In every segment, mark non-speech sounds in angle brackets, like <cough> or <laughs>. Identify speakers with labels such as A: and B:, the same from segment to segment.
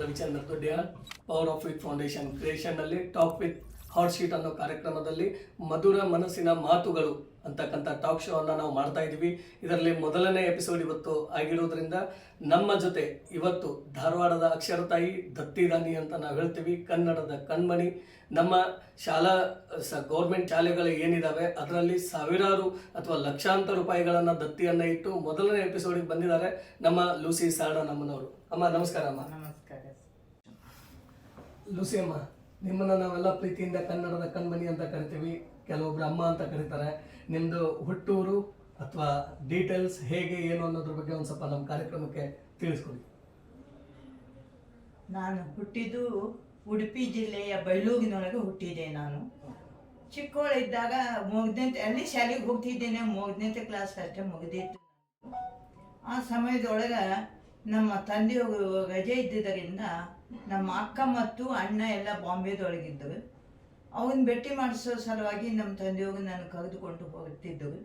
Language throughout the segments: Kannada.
A: Ravichandra Doddiyal power of with foundation ಕ್ರಿಯೇಷನ್ನಲ್ಲಿ talk with hot sheet ಅನ್ನೋ ಕಾರ್ಯಕ್ರಮದಲ್ಲಿ ಮಧುರ ಮನಸ್ಸಿನ ಮಾತುಗಳು ಅಂತಕ್ಕಂಥ ಟಾಕ್ ಶೋ ಅನ್ನು ನಾವು ಮಾಡ್ತಾ ಇದ್ದೀವಿ. ಇದರಲ್ಲಿ ಮೊದಲನೇ ಎಪಿಸೋಡ್ ಇವತ್ತು ಆಗಿರೋದ್ರಿಂದ ನಮ್ಮ ಜೊತೆ ಇವತ್ತು ಧಾರವಾಡದ ಅಕ್ಷರತಾಯಿ ದತ್ತಿ ರಾಣಿ ಅಂತ ನಾವು ಹೇಳ್ತೀವಿ. ಕನ್ನಡದ ಕಣ್ಮಣಿ. ನಮ್ಮ ಶಾಲಾ, ಸ ಗೌರ್ಮೆಂಟ್ ಶಾಲೆಗಳು ಏನಿದಾವೆ ಅದರಲ್ಲಿ ಸಾವಿರಾರು ಅಥವಾ ಲಕ್ಷಾಂತರ ರೂಪಾಯಿಗಳನ್ನು ದತ್ತಿಯನ್ನು ಇಟ್ಟು ಮೊದಲನೇ ಎಪಿಸೋಡಿಗೆ ಬಂದಿದ್ದಾರೆ ನಮ್ಮ ಲೂಸಿ ಸಾಡ ನಮ್ಮನವರು ಅಮ್ಮ ನಮಸ್ಕಾರ ಅಮ್ಮ.
B: ನಮಸ್ಕಾರ
A: ಲೂಸಿ ಅಮ್ಮ ನಿಮ್ಮನ್ನ ನಾವೆಲ್ಲ ಪ್ರೀತಿಯಿಂದ ಕನ್ನಡದ ಕಣ್ಮಣಿ ಅಂತ ಕರಿತೀವಿ. ಕೆಲವೊಬ್ರು ಅಮ್ಮ ಅಂತ ಕರೀತಾರೆ. ನಿಮ್ದು ಹುಟ್ಟೂರು ಅಥವಾ ಡೀಟೇಲ್ಸ್ ಹೇಗೆ ಏನು ಅನ್ನೋದ್ರ ಬಗ್ಗೆ ಒಂದು ಸ್ವಲ್ಪ ನಮ್ಮ ಕಾರ್ಯಕ್ರಮಕ್ಕೆ ತಿಳಿಸ್ಕೊಡಿ.
B: ನಾನು ಹುಟ್ಟಿದ್ದು ಉಡುಪಿ ಜಿಲ್ಲೆಯ ಬೈಲೂರಿನೊಳಗೆ ಹುಟ್ಟಿದೆ ನಾನು. ಚಿಕ್ಕವಳಿದ್ದಾಗ ಮೂಗನೇ ಅಲ್ಲಿ ಶಾಲೆಗೆ ಹೋಗ್ತಿದ್ದೇನೆ. ಮೂಗನೇ ಕ್ಲಾಸ್ ಅಷ್ಟೇ ಮುಗಿದಿತ್ತು. ಆ ಸಮಯದೊಳಗೆ ನಮ್ಮ ತಂದೆಯವರು ರಜೆ ಇದ್ದಿದ್ದರಿಂದ ನಮ್ಮ ಅಕ್ಕ ಮತ್ತು ಅಣ್ಣ ಎಲ್ಲ ಬಾಂಬೆದೊಳಗಿದ್ದರು. ಅವನ್ನ ಭೇಟಿ ಮಾಡಿಸೋ ಸಲುವಾಗಿ ನಮ್ಮ ತಂದೆಯವರು ನಾನು ಕರೆದುಕೊಂಡು ಹೋಗ್ತಿದ್ದರು.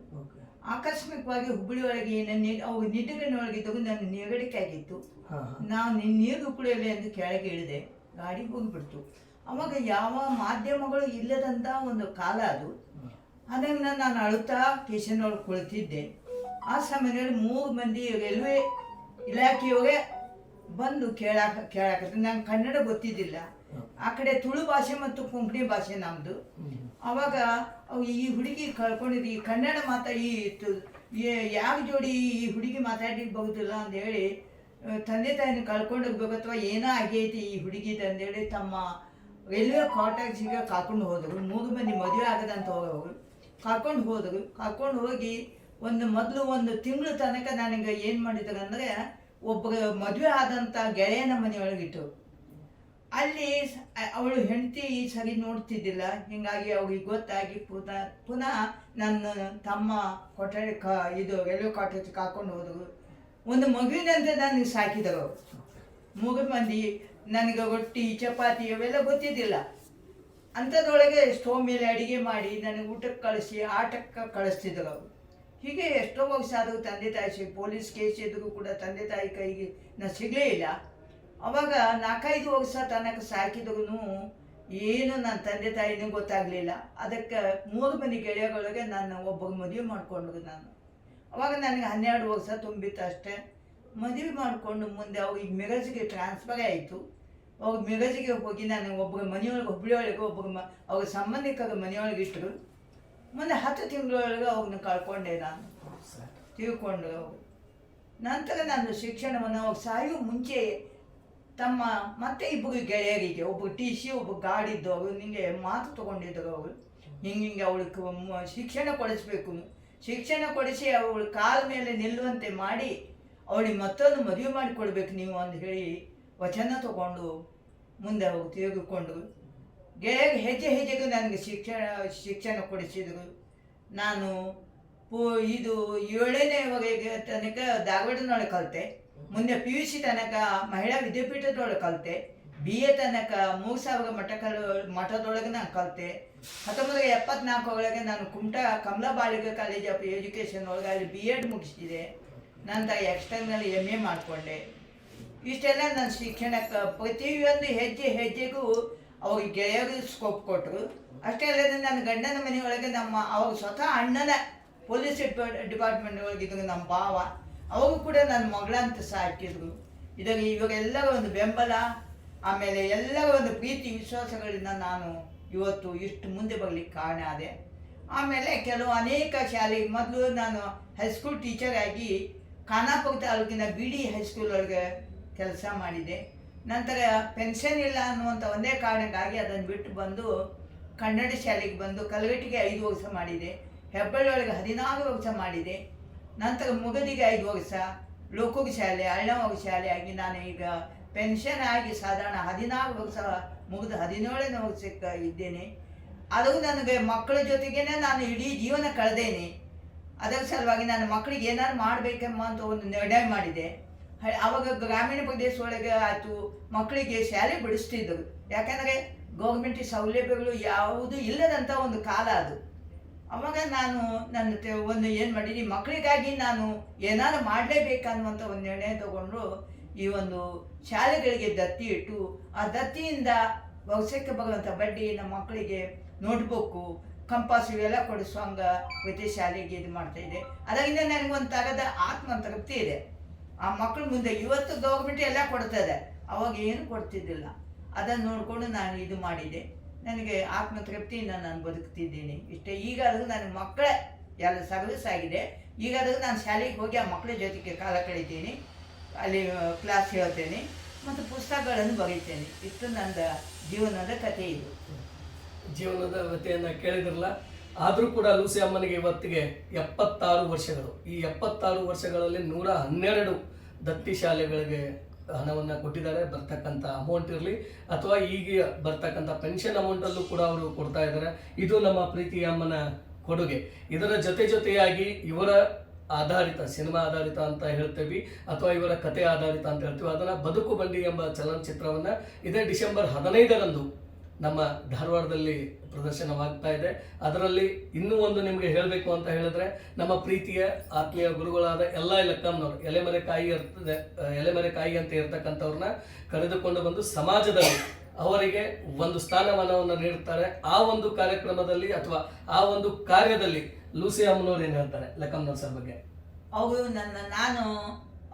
B: ಆಕಸ್ಮಿಕವಾಗಿ ಹುಬ್ಬಳ್ಳಿ ಒಳಗೆ ನನ್ನ ಅವು ನಿಡ್ಡಗಣ್ಣೊಳಗಿದ್ದವು ನನ್ನ ನೆಗಡಿಕೆ ಆಗಿತ್ತು. ನಾವು ನಿನ್ನ ನೀರು ಕುಡಿಯಲಿ ಎಂದು ಕೆಳಗೆ ಇಳಿದೆ. ಗಾಡಿ ಹೋಗಿಬಿಡ್ತು. ಅವಾಗ ಯಾವ ಮಾಧ್ಯಮಗಳು ಇಲ್ಲದಂಥ ಒಂದು ಕಾಲ ಅದು. ಅದನ್ನು ನಾನು ಅಳುತ್ತಾ ಕೇಶನ್ ಒಳಗೆ ಕುಳಿತಿದ್ದೆ. ಆ ಸಮಯದಲ್ಲಿ ಮೂರು ಮಂದಿ ರೈಲ್ವೆ ಇಲಾಖೆಯವರೇ ಬಂದು ಕೇಳಾಕ ಕೇಳಾಕತ್ತೆ ನಂಗೆ ಕನ್ನಡ ಗೊತ್ತಿದ್ದಿಲ್ಲ. ಆ ಕಡೆ ತುಳು ಭಾಷೆ ಮತ್ತು ಕೊಂಕಣಿ ಭಾಷೆ ನಮ್ಮದು ಅವಾಗ ಅವು ಈ ಹುಡುಗಿ ಕಳ್ಕೊಂಡಿದ್ದು ಈ ಕನ್ನಡ ಮಾತಾ ಈ ಯಾವ ಜೋಡಿ ಈ ಹುಡುಗಿ ಮಾತಾಡಿರ್ಬಹುದಿಲ್ಲ ಅಂತ ಹೇಳಿ ತಂದೆ ತಾಯಿನ ಕಳ್ಕೊಂಡು ಹೋಗ್ಬೇಕು ಅಥವಾ ಏನೋ ಆಗೈತಿ ಈ ಹುಡುಗಿದ ಅಂತೇಳಿ ತಮ್ಮ ರೈಲ್ವೆ ಕ್ವಾರ್ಟರ್ಸಿಗೆ ಕರ್ಕೊಂಡು ಹೋದರು ಮೂರು ಮಂದಿ ಮದುವೆ ಆಗದಂತ ಹೋಗೋರು ಕರ್ಕೊಂಡು ಹೋದರು ಕರ್ಕೊಂಡು ಹೋಗಿ ಒಂದು ಮೊದಲು ಒಂದು ತಿಂಗಳು ತನಕ ನನಗೆ ಏನು ಮಾಡಿದ್ರು ಅಂದರೆ ಒಬ್ಬರು ಮದುವೆ ಆದಂಥ ಗೆಳೆಯನ ಮನೆಯೊಳಗಿಟ್ಟು ಅಲ್ಲಿ ಅವಳು ಹೆಂಡತಿ ಸರಿ ನೋಡ್ತಿದ್ದಿಲ್ಲ. ಹಿಂಗಾಗಿ ಅವ್ರಿಗೆ ಗೊತ್ತಾಗಿ ಪುನಃ ಪುನಃ ನನ್ನ ತಮ್ಮ ಕೊಠಡಿ ಕ, ಇದು ರೈಲ್ವೆ ಕಾಟೇಜ್ ಕಾಕೊಂಡು ಹೋದರು. ಒಂದು ಮಗುವಿನಂತೆ ನನಗೆ ಸಾಕಿದರು ಮಗು ಮಂದಿ, ನನಗೆ ರೊಟ್ಟಿ, ಚಪಾತಿ ಅವೆಲ್ಲ ಗೊತ್ತಿದ್ದಿಲ್ಲ. ಅಂಥದ್ರೊಳಗೆ ಸ್ಟೋವ್ ಮೇಲೆ ಅಡಿಗೆ ಮಾಡಿ ನನಗೆ ಊಟಕ್ಕೆ ಕಳಿಸಿ, ಆಟಕ್ಕೆ ಕಳಿಸ್ತಿದ್ರು. ಅವರು ಹೀಗೆ ಎಷ್ಟೋ ಆದರೂ ತಂದೆ ತಾಯಿ ಸಿ, ಪೊಲೀಸ್ ಕೇಸ್ ಇದ್ರೂ ಕೂಡ ತಂದೆ ತಾಯಿ ಕೈಗೆ ನಾ ಸಿಗಲೇ ಇಲ್ಲ. ಅವಾಗ ನಾಲ್ಕೈದು ವರ್ಷ ತನಕ ಸಾಕಿದ್ರು ಏನು ನನ್ನ ತಂದೆ ತಾಯಿನೂ ಗೊತ್ತಾಗಲಿಲ್ಲ. ಅದಕ್ಕೆ ಮೂರು ಮನೆ ಗೆಳೆಯರೊಳಗೆ ನಾನು ಒಬ್ಬರು ಮದುವೆ ಮಾಡಿಕೊಂಡ್ರು ನಾನು. ಅವಾಗ ನನಗೆ ಹನ್ನೆರಡು ವರ್ಷ ತುಂಬಿತ್ತು ಅಷ್ಟೇ. ಮದುವೆ ಮಾಡಿಕೊಂಡು ಮುಂದೆ ಅವ್ರಿಗೆ ಮಿರಜ್ಗೆ ಟ್ರಾನ್ಸ್ಫರ್ ಆಯಿತು. ಅವ್ರ ಮಿರಜಿಗೆ ಹೋಗಿ ನಾನು ಒಬ್ಬರ ಮನೆಯೊಳಗೆ, ಹುಬ್ಳಿಯೊಳಗೆ ಒಬ್ಬರು ಮ, ಅವ್ರ ಸಂಬಂಧಿಕರ ಮನೆಯೊಳಗೆ ಇಟ್ಟರು. ಮುಂದೆ ಹತ್ತು ತಿಂಗಳೊಳಗೆ ಅವನ್ನ ಕಳ್ಕೊಂಡೆ ನಾನು. ತಿಳ್ಕೊಂಡು. ನಂತರ ನಾನು ಶಿಕ್ಷಣವನ್ನು ಅವ್ರು ಸಾಯೋ ಮುಂಚೆ ತಮ್ಮ ಮತ್ತೆ ಇಬ್ಬರು ಗೆಳೆಯರಿಗೆ, ಒಬ್ಬ ಟಿ ಸಿ ಒಬ್ಬ ಗಾಡಿ ಅವರು ನಿಂಗೆ ಮಾತು ತೊಗೊಂಡಿದ್ದರು ಅವರು. ಹಿಂಗೆ ಹಿಂಗೆ ಅವಳಿಗೆ ಶಿಕ್ಷಣ ಕೊಡಿಸ್ಬೇಕು. ಶಿಕ್ಷಣ ಕೊಡಿಸಿ ಅವಳ ಕಾಲ ಮೇಲೆ ನಿಲ್ಲುವಂತೆ ಮಾಡಿ ಅವಳಿಗೆ ಮತ್ತೊಂದು ಮದುವೆ ಮಾಡಿಕೊಡ್ಬೇಕು ನೀವು ಅಂತ ಹೇಳಿ ವಚನ ತಗೊಂಡು ಮುಂದೆ ಅವರು ತಿರುಗಿಕೊಂಡು ಗೆಳೆಯ ಹೆಜ್ಜೆ ಹೆಜ್ಜೆಗೂ ನನಗೆ ಶಿಕ್ಷಣ ಶಿಕ್ಷಣ ಕೊಡಿಸಿದರು. ನಾನು ಪೂ, ಇದು ಏಳನೇವರೆಗೆ ತನಕ ಧಾರವಾಡದೊಳಗೆ ಕಲಿತೆ. ಮುಂದೆ ಪಿ ಯು ಸಿ ತನಕ ಮಹಿಳಾ ವಿದ್ಯಾಪೀಠದೊಳಗೆ ಕಲಿತೆ. ಬಿ ಎ ತನಕ ಮೂರು ಸಾವಿರ ಮಠ ಕಲ ಮಠದೊಳಗೆ ನಾನು ಕಲಿತೆ. ಹತ್ತೊಂಬತ್ತು ಎಪ್ಪತ್ನಾಲ್ಕು ಒಳಗೆ ನಾನು Kumta Kamala Baliga college of education ಒಳಗೆ ಅಲ್ಲಿ ಬಿ ಎಡ್ ಮುಗಿಸಿದೆ ನಂತರ ಎಕ್ಸ್ಟರ್ನಲ್ ಎಂ ಎ ಮಾಡಿಕೊಂಡೆ. ಇಷ್ಟೆಲ್ಲ ನನ್ನ ಶಿಕ್ಷಣಕ್ಕೆ ಪ್ರತಿಯೊಂದು ಹೆಜ್ಜೆ ಹೆಜ್ಜೆಗೂ ಅವ್ರಿಗೆ ಗೆಳೆಯರು ಸ್ಕೋಪ್ ಕೊಟ್ಟರು ಅಷ್ಟೇ ಅಲ್ಲದೆ ನನ್ನ ಗಂಡನ ಮನೆಯೊಳಗೆ ನಮ್ಮ ಅವಾಗ ಸ್ವತಃ ಅಣ್ಣನ ಪೊಲೀಸ್ ಡಿಪಾರ್ಟ್ಮೆಂಟ್ ಒಳಗಿದ್ರು ನಮ್ಮ ಭಾವ. ಅವರು ಕೂಡ ನನ್ನ ಮಗಳಂತ ಸಾಕಿದ್ರು ಇದಾಗ ಇವಾಗೆಲ್ಲರ ಒಂದು ಬೆಂಬಲ, ಆಮೇಲೆ ಎಲ್ಲರ ಒಂದು ಪ್ರೀತಿ ವಿಶ್ವಾಸಗಳಿಂದ ನಾನು ಇವತ್ತು ಇಷ್ಟು ಮುಂದೆ ಬರಲಿಕ್ಕೆ ಕಾರಣ ಆದೆ. ಆಮೇಲೆ ಕೆಲವು ಅನೇಕ ಶಾಲೆ, ಮೊದಲು ನಾನು ಹೈಸ್ಕೂಲ್ ಟೀಚರ್ ಆಗಿ ಖಾನಾಪುರ ತಾಲೂಕಿನ ಬಿ ಡಿ ಹೈಸ್ಕೂಲ್ ಒಳಗೆ ಕೆಲಸ ಮಾಡಿದೆ. ನಂತರ ಪೆನ್ಷನ್ ಇಲ್ಲ ಅನ್ನುವಂಥ ಒಂದೇ ಕಾರಣಕ್ಕಾಗಿ ಅದನ್ನು ಬಿಟ್ಟು ಬಂದು ಕನ್ನಡ ಶಾಲೆಗೆ ಬಂದು ಕಲಗಟ್ಟಿಗೆ ಐದು ವರ್ಷ ಮಾಡಿದೆ ಹೆಬ್ಬಳ್ಳಿಯೊಳಗೆ ಹದಿನಾರು ವರ್ಷ ಮಾಡಿದೆ, ನಂತರ ಮುಗದಿಗೆ ಐದು ವರ್ಷ, ಲೋಕೋಗ ಶಾಲೆ ಅಳ್ಳವಾಗ ಶಾಲೆ ಆಗಿ ನಾನು ಈಗ ಪೆನ್ಷನ್ ಆಗಿ ಸಾಧಾರಣ ಹದಿನಾರು ವರ್ಷ ಮುಗಿದು ಹದಿನೇಳನೇ ವರ್ಷಕ್ಕೆ ಇದ್ದೇನೆ. ಅದು ನನಗೆ ಮಕ್ಕಳ ಜೊತೆಗೇನೆ ನಾನು ಇಡೀ ಜೀವನ ಕಳೆದೇನೆ. ಅದರ ಸಲುವಾಗಿ ನಾನು ಮಕ್ಕಳಿಗೆ ಏನಾದ್ರು ಮಾಡಬೇಕೆಂಬ ಅಂತ ಒಂದು ನಿರ್ಣಯ ಮಾಡಿದೆ. ಅವಾಗ ಗ್ರಾಮೀಣ ಪ್ರದೇಶ ಒಳಗೆ ಆಯಿತು ಮಕ್ಕಳಿಗೆ ಶಾಲೆ ಬಿಡಿಸ್ತಿದ್ರು. ಯಾಕಂದರೆ ಗೌರ್ಮೆಂಟ್ ಸೌಲಭ್ಯಗಳು ಯಾವುದೂ ಇಲ್ಲದಂಥ ಒಂದು ಕಾಲ ಅದು. ಅವಾಗ ನಾನು ನನ್ನ ಒಂದು ಏನು ಮಾಡೀನಿ ಮಕ್ಕಳಿಗಾಗಿ ನಾನು ಏನಾದ್ರು ಮಾಡಲೇಬೇಕನ್ನುವಂಥ ಒಂದು ನಿರ್ಣಯ ತಗೊಂಡು ಈ ಒಂದು ಶಾಲೆಗಳಿಗೆ ದತ್ತಿ ಇಟ್ಟು, ಆ ದತ್ತಿಯಿಂದ ಭವಿಷ್ಯಕ್ಕೆ ಬರುವಂಥ ಬಡ್ಡಿ ನಮ್ಮ ಮಕ್ಕಳಿಗೆ ನೋಟ್ಬುಕ್ಕು ಕಂಪಾಸ್ ಇವೆಲ್ಲ ಕೊಡಿಸುವಂಗ ಪ್ರತಿ ಶಾಲೆಗೆ ಇದು ಮಾಡ್ತಾ ಇದೆ ಅದರಿಂದ ನನಗೊಂದು ಒಂದು ತರದ ಆತ್ಮ ತೃಪ್ತಿ ಇದೆ. ಆ ಮಕ್ಕಳು ಮುಂದೆ ಇವತ್ತು ಗೌರ್ಮೆಂಟ್ ಎಲ್ಲ ಕೊಡ್ತದೆ. ಅವಾಗ ಏನು ಕೊಡ್ತಿದ್ದಿಲ್ಲ. ಅದನ್ನು ನೋಡಿಕೊಂಡು ನಾನು ಇದು ಮಾಡಿದೆ. ನನಗೆ ಆತ್ಮ ತೃಪ್ತಿಯಿಂದ ನಾನು ಬದುಕ್ತಿದ್ದೀನಿ. ಇಷ್ಟೇ, ಈಗಾದರೂ ನನ್ನ ಮಕ್ಕಳೇ ಎಲ್ಲ ಸರ್ವಿಸ್ ಆಗಿದೆ. ಅದಕ್ಕೆ ನಾನು ಶಾಲೆಗೆ ಹೋಗಿ ಆ ಮಕ್ಕಳ ಜೊತೆಗೆ ಕಾಲ ಕಳಿತೀನಿ. ಅಲ್ಲಿ ಕ್ಲಾಸ್ ಹೇಳ್ತೇನೆ. ಮತ್ತು ಪುಸ್ತಕಗಳನ್ನು ಬರೀತೇನೆ. ಇಷ್ಟು ನನ್ನ ಜೀವನದ ಕಥೆ ಇದು.
A: ಜೀವನದ ಕಥೆಯನ್ನು ಕೇಳಿದ್ರಲ್ಲ, ಆದರೂ ಕೂಡ ಲೂಸಿ ಅಮ್ಮನಿಗೆ ಇವತ್ತಿಗೆ ಎಪ್ಪತ್ತಾರು ವರ್ಷಗಳು. ಈ ಎಪ್ಪತ್ತಾರು ವರ್ಷಗಳಲ್ಲಿ ನೂರ ಹನ್ನೆರಡು ದತ್ತಿ ಶಾಲೆಗಳಿಗೆ ಹಣವನ್ನು ಕೊಟ್ಟಿದ್ದಾರೆ, ಬರ್ತಕ್ಕಂಥ ಅಮೌಂಟ್ ಇರಲಿ ಅಥವಾ ಈಗ ಬರ್ತಕ್ಕಂಥ ಪೆನ್ಷನ್ ಅಮೌಂಟಲ್ಲೂ ಕೂಡ ಅವರು ಕೊಡ್ತಾ ಇದ್ದಾರೆ. ಇದು ನಮ್ಮ ಪ್ರೀತಿ ಅಮ್ಮನ ಕೊಡುಗೆ. ಇದರ ಜೊತೆ ಜೊತೆಯಾಗಿ ಇವರ ಆಧಾರಿತ, ಸಿನಿಮಾ ಆಧಾರಿತ ಅಂತ ಹೇಳ್ತೇವೆ, ಅಥವಾ ಇವರ ಕತೆ ಆಧಾರಿತ ಅಂತ ಹೇಳ್ತೀವಿ, ಅದನ್ನ ಬದುಕು ಬಂಡಿ ಎಂಬ ಚಲನಚಿತ್ರವನ್ನ ಇದೇ ಡಿಸೆಂಬರ್ ಹದಿನೈದರಂದು ನಮ್ಮ ಧಾರವಾಡದಲ್ಲಿ ಪ್ರದರ್ಶನವಾಗ್ತಾ ಇದೆ. ಅದರಲ್ಲಿ ಇನ್ನೂ ಒಂದು ನಿಮಗೆ ಹೇಳಬೇಕು ಅಂತ ಹೇಳಿದ್ರೆ, ನಮ್ಮ ಪ್ರೀತಿಯ ಆತ್ಮೀಯ ಗುರುಗಳಾದ ಎಲ್ಲ ಲಕ್ಕಮ್ಮನವರು ಎಲೆಮರೆ ಕಾಯಿ ಇರ್ತದೆ ಎಲೆಮರೆ ಕಾಯಿ ಅಂತ ಇರ್ತಕ್ಕಂಥವ್ರನ್ನ ಕರೆದುಕೊಂಡು ಬಂದು ಸಮಾಜದಲ್ಲಿ ಅವರಿಗೆ ಒಂದು ಸ್ಥಾನಮಾನವನ್ನು ನೀಡುತ್ತಾರೆ. ಆ ಒಂದು ಕಾರ್ಯಕ್ರಮದಲ್ಲಿ ಅಥವಾ ಆ ಒಂದು ಕಾರ್ಯದಲ್ಲಿ ಲೂಸಿ ಅಮ್ಮನವ್ರು ಏನು ಹೇಳ್ತಾರೆ ಲಕ್ಕಮ್ಮನವ್ರ ಸರ್ ಬಗ್ಗೆ?
B: ಅವರು ನನ್ನ, ನಾನು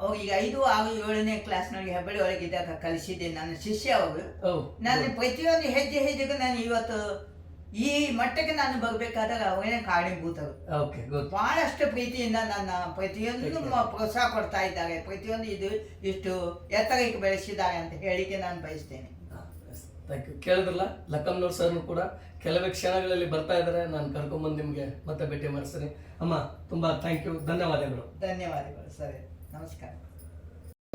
B: ಅವ್ರು ಈಗ ಐದು ಆರು ಏಳನೇ ಕ್ಲಾಸ್ನೊಳಗೆ ಹೆಬ್ಬಳ್ಳಿ ಒಳಗಿದ್ದಾಗ ಕಲಿಸಿದ್ದೆ ನನ್ನ ಶಿಷ್ಯ ಅವರು. ನಾನು ಪ್ರತಿಯೊಂದು ಹೆಜ್ಜೆ ಹೆಜ್ಜೆಗೂ ನಾನು ಇವತ್ತು ಈ ಮಟ್ಟಕ್ಕೆ ನಾನು ಬರಬೇಕಾದಾಗ ಅವನೇ ಕಾರಣೀಭೂತರು ಬಹಳಷ್ಟು ಪ್ರೀತಿಯಿಂದ ನನ್ನ ಪ್ರತಿಯೊಂದು ಪ್ರೋತ್ಸಾಹ ಕೊಡ್ತಾ ಇದ್ದಾರೆ. ಪ್ರತಿಯೊಂದು ಇದು ಇಷ್ಟು ಎತ್ತರಕ್ಕೆ ಬೆಳೆಸಿದ್ದಾರೆ ಅಂತ ಹೇಳಿಕೆ ನಾನು ಬಯಸ್ತೇನೆ.
A: ಥ್ಯಾಂಕ್ ಯು ಕೇಳಿದ್ರಲ್ಲ ಲಕ್ಕಮ್ನವ್ರ ಸರ್ನು ಕೂಡ ಕೆಲವೇ ಕ್ಷಣಗಳಲ್ಲಿ ಬರ್ತಾ ಇದ್ದಾರೆ. ನಾನು ಕರ್ಕೊಂಬಂದು ನಿಮಗೆ ಮತ್ತೆ ಭೇಟಿ ಮಾಡಿಸ್ತೇನೆ. ಅಮ್ಮ ತುಂಬಾ ಥ್ಯಾಂಕ್ ಯು ಧನ್ಯವಾದಗಳು.
B: ಧನ್ಯವಾದಗಳು ಸರಿ ನಮಸ್ಕಾರ.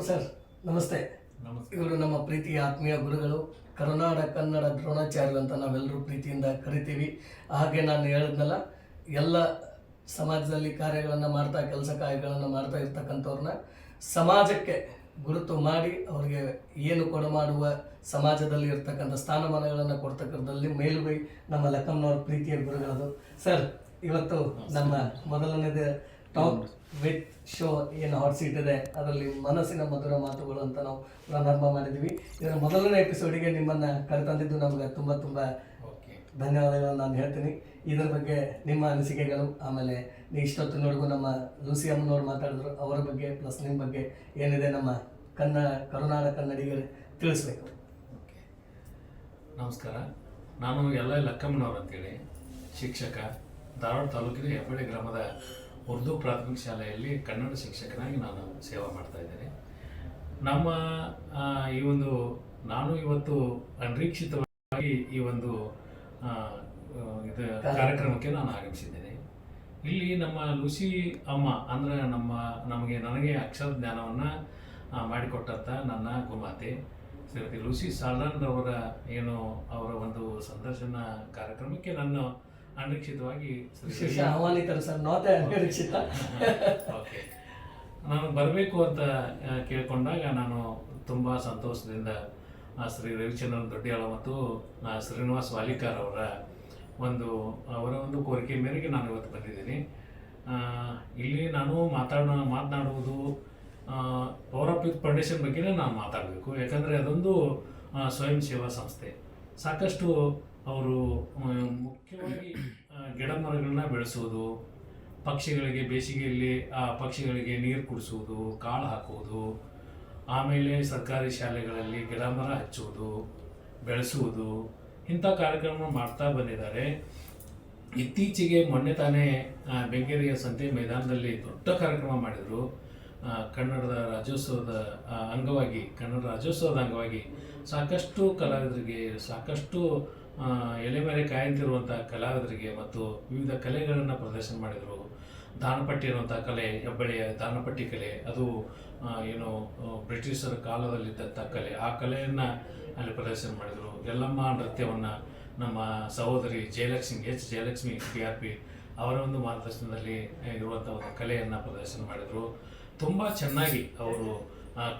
A: ಸರ್ ನಮಸ್ತೆ. ಇವರು ನಮ್ಮ ಪ್ರೀತಿಯ ಆತ್ಮೀಯ ಗುರುಗಳು. ಕರುನಾಡ ಕನ್ನಡ ದ್ರೋಣಾಚಾರ್ಯರು ಅಂತ ನಾವೆಲ್ಲರೂ ಪ್ರೀತಿಯಿಂದ ಕರಿತೀವಿ. ಹಾಗೆ ನಾನು ಹೇಳಿದ್ನಲ್ಲ ಎಲ್ಲ ಸಮಾಜದಲ್ಲಿ ಕಾರ್ಯಗಳನ್ನು ಮಾಡ್ತಾ ಕೆಲಸ ಕಾರ್ಯಗಳನ್ನು ಮಾಡ್ತಾ ಇರ್ತಕ್ಕಂಥವ್ರನ್ನ ಸಮಾಜಕ್ಕೆ ಗುರುತು ಮಾಡಿ ಅವರಿಗೆ ಏನು ಕೊಡಮಾಡುವ ಸಮಾಜದಲ್ಲಿ ಇರ್ತಕ್ಕಂಥ ಸ್ಥಾನಮಾನಗಳನ್ನು ಕೊಡ್ತಕ್ಕಂಥದ್ದಲ್ಲಿ ಮೇಲುಗೈ ನಮ್ಮ ಲಕ್ಕಮ್ಮನವ್ರ ಪ್ರೀತಿಯ ಗುರುಗಳದು. ಸರ್ ಇವತ್ತು ನಮ್ಮ ಮೊದಲನೇದು ಟಾಪ್ ವಿತ್ ಶೋ ಏನು ಹಾಟ್ ಸೀಟ್ ಇದೆ ಅದರಲ್ಲಿ ಮನಸ್ಸಿನ ಮಧುರ ಮಾತುಗಳು ಅಂತ ನಾವು ಪ್ರಾರಂಭ ಮಾಡಿದ್ವಿ. ಇದರ ಮೊದಲನೇ ಎಪಿಸೋಡಿಗೆ ನಿಮ್ಮನ್ನ ಕರೆತಂದಿದ್ದು ನಮ್ಗೆ ತುಂಬ ತುಂಬ
C: ಓಕೆ
A: ಧನ್ಯವಾದಗಳನ್ನು ನಾನು ಹೇಳ್ತೀನಿ. ಇದರ ಬಗ್ಗೆ ನಿಮ್ಮ ಅನಿಸಿಕೆಗಳು ಆಮೇಲೆ ನೀವು ಇಷ್ಟೊತ್ತಿನವರೆಗೂ ನಮ್ಮ ಲೂಸಿ ಅಮ್ಮನವ್ರು ಮಾತಾಡಿದ್ರು ಅವರ ಬಗ್ಗೆ ಪ್ಲಸ್ ನಿಮ್ಮ ಬಗ್ಗೆ ಏನಿದೆ ನಮ್ಮ ಕನ್ನ ಕರುನಾಡ ಕನ್ನಡಿಗರು ತಿಳಿಸ್ಬೇಕು.
C: ಓಕೆ ನಮಸ್ಕಾರ. ನಾನು ಎಲ್ಲ ಲಕ್ಕಮ್ಮನವ್ರು ಅಂತೇಳಿ ಶಿಕ್ಷಕ ಧಾರವಾಡ ತಾಲೂಕಿನ ಹೆಬ್ಬಳ್ಳಿ ಗ್ರಾಮದ ಉರ್ದು ಪ್ರಾಥಮಿಕ ಶಾಲೆಯಲ್ಲಿ ಕನ್ನಡ ಶಿಕ್ಷಕನಾಗಿ ನಾನು ಸೇವೆ ಮಾಡ್ತಾ ಇದ್ದೇನೆ. ನಮ್ಮ ಈ ಒಂದು, ನಾನು ಇವತ್ತು ಅನಿರೀಕ್ಷಿತವಾಗಿ ಈ ಒಂದು ಇದು ಕಾರ್ಯಕ್ರಮಕ್ಕೆ ನಾನು ಆಗಮಿಸಿದ್ದೇನೆ. ಇಲ್ಲಿ ನಮ್ಮ ಲುಸಿ ಅಮ್ಮ, ಅಂದ್ರೆ ನಮ್ಮ, ನಮಗೆ, ನನಗೆ ಅಕ್ಷರ ಜ್ಞಾನವನ್ನು ಮಾಡಿಕೊಟ್ಟಂಥ ನನ್ನ ಗುಮಾತೆ, ಶ್ರೀಮತಿ ಲೂಸಿ ಸಾಲ್ರನ್ ಅವರ ಏನು, ಅವರ ಒಂದು ಸಂದರ್ಶನ ಕಾರ್ಯಕ್ರಮಕ್ಕೆ ನಾನು ಅನಿರೀಕ್ಷಿತವಾಗಿ
A: ವಿಶೇಷ ಆಹ್ವಾನಿತರು ಸರ್ ನೋತೆ ಅನಿರೀಕ್ಷಿತ. <laughs>
C: ಓಕೆ ನಾನು ಬರಬೇಕು ಅಂತ ಕೇಳಿಕೊಂಡಾಗ ನಾನು ತುಂಬ ಸಂತೋಷದಿಂದ ಆ, ಶ್ರೀ ರವಿಚಂದ್ರನ್ ದೊಡ್ಡಿಯಾಳ ಮತ್ತು ಶ್ರೀನಿವಾಸ್ ವಾಲಿಕಾರ್ ಅವರ ಒಂದು ಅವರ ಒಂದು ಕೋರಿಕೆ ಮೇರೆಗೆ ನಾನು ಇವತ್ತು ಬಂದಿದ್ದೀನಿ. ಇಲ್ಲಿ ನಾನು ಮಾತಾಡೋ ಮಾತನಾಡುವುದು ಪವರ್ ಆಫ್ ಯೂತ್ ಫೌಂಡೇಶನ್ ಬಗ್ಗೆನೇ ನಾನು ಮಾತಾಡಬೇಕು. ಯಾಕಂದರೆ ಅದೊಂದು ಸ್ವಯಂ ಸೇವಾ ಸಂಸ್ಥೆ. ಸಾಕಷ್ಟು ಅವರು ಮುಖ್ಯವಾಗಿ ಗಿಡ ಮರಗಳನ್ನ ಬೆಳೆಸೋದು, ಪಕ್ಷಿಗಳಿಗೆ ಬೇಸಿಗೆಯಲ್ಲಿ, ಆ, ಪಕ್ಷಿಗಳಿಗೆ ನೀರು ಕುಡಿಸೋದು, ಕಾಳು ಹಾಕೋದು, ಆಮೇಲೆ ಸರ್ಕಾರಿ ಶಾಲೆಗಳಲ್ಲಿ ಗಿಡ ಮರ ಹಚ್ಚುವುದು ಬೆಳೆಸುವುದು ಇಂಥ ಕಾರ್ಯಕ್ರಮ ಮಾಡ್ತಾ ಬಂದಿದ್ದಾರೆ. ಇತ್ತೀಚೆಗೆ ಮೊನ್ನೆ ತಾನೇ ಬೆಂಗೇರಿಯ ಸಂತೆ ಮೈದಾನದಲ್ಲಿ ದೊಡ್ಡ ಕಾರ್ಯಕ್ರಮ ಮಾಡಿದರು. ಕನ್ನಡದ ರಾಜ್ಯೋತ್ಸವದ ಅಂಗವಾಗಿ, ಕನ್ನಡ ರಾಜ್ಯೋತ್ಸವದ ಅಂಗವಾಗಿ ಸಾಕಷ್ಟು ಕಲಾವಿದರಿಗೆ, ಸಾಕಷ್ಟು ಎಲೆ ಮೇಲೆ ಕಾಯಂತಿರುವಂಥ ಕಲಾವಿದರಿಗೆ ಮತ್ತು ವಿವಿಧ ಕಲೆಗಳನ್ನು ಪ್ರದರ್ಶನ ಮಾಡಿದರು. ದಾನಪಟ್ಟಿ ಅನ್ನುವಂಥ ಕಲೆ ಹೆಬ್ಬಳ್ಳಿಯ ದಾನಪಟ್ಟಿ ಕಲೆ, ಅದು ಏನು ಬ್ರಿಟಿಷರ ಕಾಲದಲ್ಲಿದ್ದಂಥ ಕಲೆ, ಆ ಕಲೆಯನ್ನು ಅಲ್ಲಿ ಪ್ರದರ್ಶನ ಮಾಡಿದರು. ಎಲ್ಲಮ್ಮ ನೃತ್ಯವನ್ನು ನಮ್ಮ ಸಹೋದರಿ Jayalakshmi, H Jayalakshmi T R P ಅವರ ಒಂದು ಮಾರ್ಗದರ್ಶನದಲ್ಲಿ ಇರುವಂಥ ಒಂದು ಕಲೆಯನ್ನು ಪ್ರದರ್ಶನ ಮಾಡಿದರು. ತುಂಬ ಚೆನ್ನಾಗಿ ಅವರು